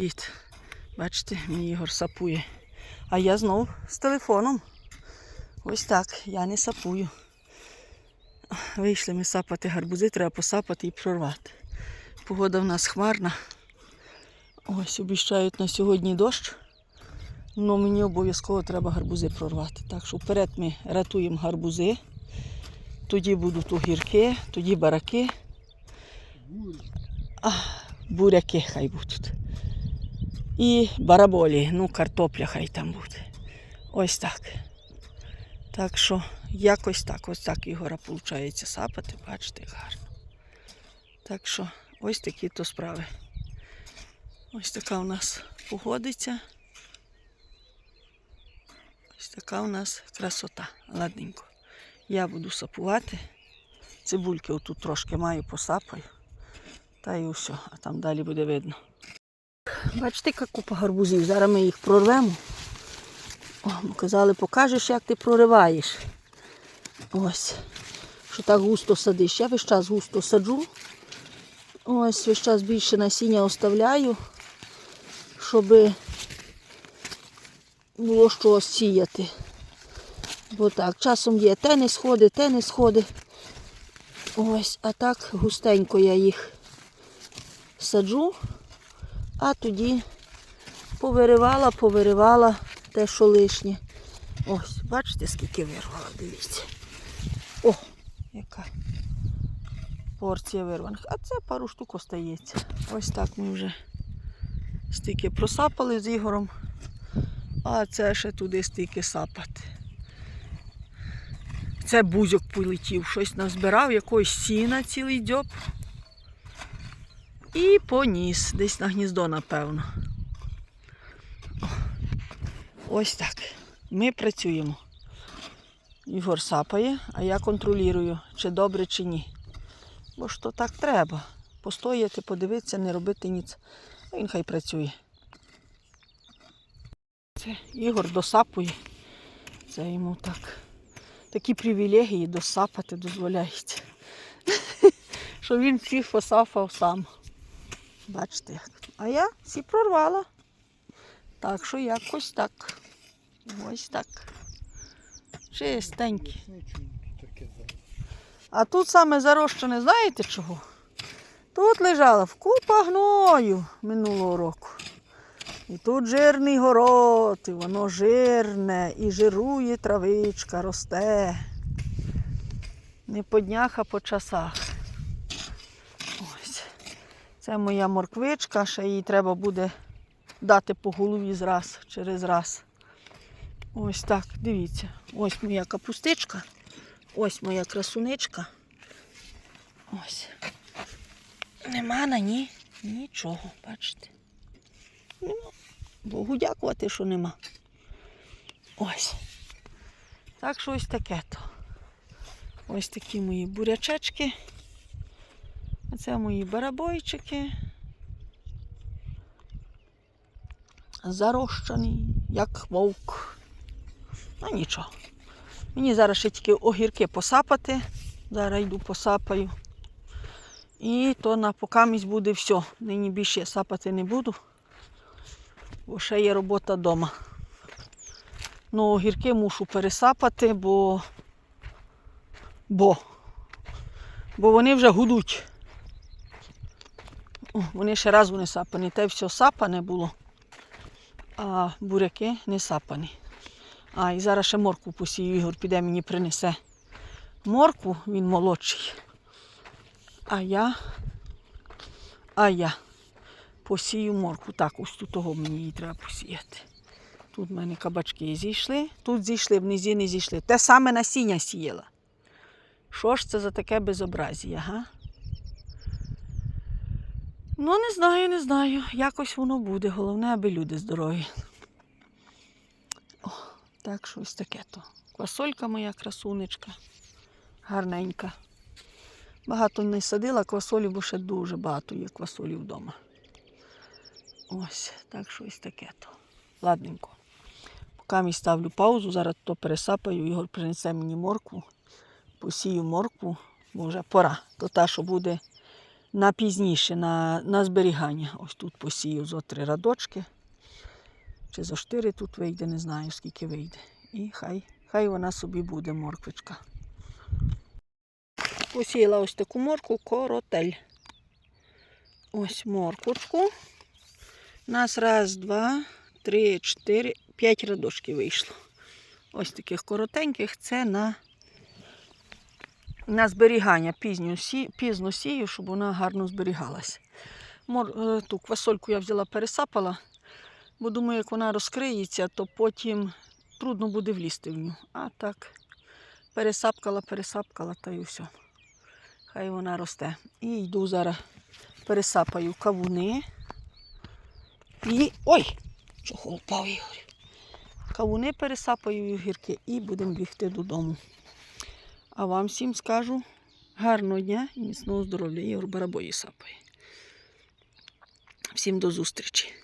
Привіт. Бачите, мій Ігор сапує. А я знов з телефоном. Ось так, я не сапую. Вийшли ми сапати гарбузи, треба посапати і прорвати. Погода в нас хмарна. Ось обіщають на сьогодні дощ. але мені обов'язково треба гарбузи прорвати. Так що вперед ми ратуємо гарбузи. Тоді будуть огірки, тоді бараки. А, буряки хай будуть. І бараболі, ну картопля хай там буде. Ось так. Так що якось так, ось так Ігора виходить сапати, бачите, гарно. Так що ось такі то справи. Ось така у нас погодиться. Ось така у нас красота. Ладненько. Я буду сапувати. Цибульки отут трошки маю, посапаю. Та і все, а там далі буде видно. Бачите, яка купа гарбузів. Зараз ми їх прорвемо. О, казали, покажеш, як ти прориваєш. Ось. Що так густо садиш. Я весь час густо саджу. Ось весь час більше насіння оставляю, щоб було що сіяти. Бо так, часом є те не сходи, те не сходи. Ось, а так густенько я їх саджу, а тоді повиривала, повиривала те, що лишнє. Ось, бачите, скільки вирвала, дивіться. О, яка порція вирваних. А це пару штук остається. Ось так ми вже стільки просапали з Ігорем, а це ще туди стільки сапати. Це бузьок полетів, щось назбирав, якогось сіна цілий дзьоб. І поніс, десь на гніздо, напевно. Ось так. Ми працюємо. Ігор сапає, а я контролюю, чи добре, чи ні. Бо ж то так треба. Постояти, подивитися, не робити ніц. Він хай працює. Це Ігор досапує. Це йому так. Такі привілегії досапати дозволяють. Що він всіх посафав сам. Бачите. А я всі прорвала. Так що якось так. Ось так. Чистенькі. А тут саме зарощене, знаєте чого? Тут лежала в купа гною минулого року. І тут жирний город, і воно жирне, і жирує травичка, росте. Не по днях, а по часах. Це моя морквичка, ще їй треба буде дати по голові зраз через раз. Ось так, дивіться. Ось моя капустичка, ось моя красуничка. Ось. Нема на ній нічого, бачите. Нема. Богу дякувати, що нема. Ось. Так що ось таке то. Ось такі мої бурячечки. Це мої барабойчики. Зарощані, як вовк. Ну нічого. Мені зараз ще тільки огірки посапати. Зараз йду посапаю. І то на покамість буде все. Нині більше я сапати не буду, бо ще є робота вдома. Ну, огірки мушу пересапати, бо бо, бо вони вже гудуть. Вони ще разу не сапані. Те все сапане було, а буряки не сапані. А, і зараз ще моркву посію. Ігор піде мені принесе моркву, він молодший. А я, а я посію морку. Так, ось тут того мені її треба посіяти. Тут в мене кабачки зійшли, тут зійшли, внизі не зійшли. Те саме насіння сіяла. Що ж це за таке безобразія, га? Ну, не знаю, не знаю. Якось воно буде. Головне, аби люди здорові. О, так, що ось таке то. Квасолька моя красунечка. Гарненька. Багато не садила квасолі, бо ще дуже багато є квасолі вдома. Ось, так що ось таке то. Ладненько. Поки мій ставлю паузу, зараз то пересапаю, Ігор принесе мені моркву, посію моркву, бо вже пора. То та, що буде на пізніше, на, на зберігання. Ось тут посію зо три радочки. Чи зо чотири тут вийде, не знаю, скільки вийде. І хай, хай вона собі буде, морквичка. Посіяла ось таку морку коротель. Ось морквочку. У нас раз, два, три, чотири, п'ять радочків вийшло. Ось таких коротеньких це на, на зберігання. Пізньо сі, пізно сію, щоб вона гарно зберігалась. Мор, е, ту квасольку я взяла, пересапала, бо думаю, як вона розкриється, то потім трудно буде влізти в ню. А так, пересапкала, пересапкала та й все. Хай вона росте. І йду зараз пересапаю кавуни. І. Ой! Чохол впав Ігор. Кавуни пересапаю і огірки і будемо бігти додому. А вам всім скажу гарного дня і міцного здоров'я. Ігор барабої Сапи. Всім до зустрічі!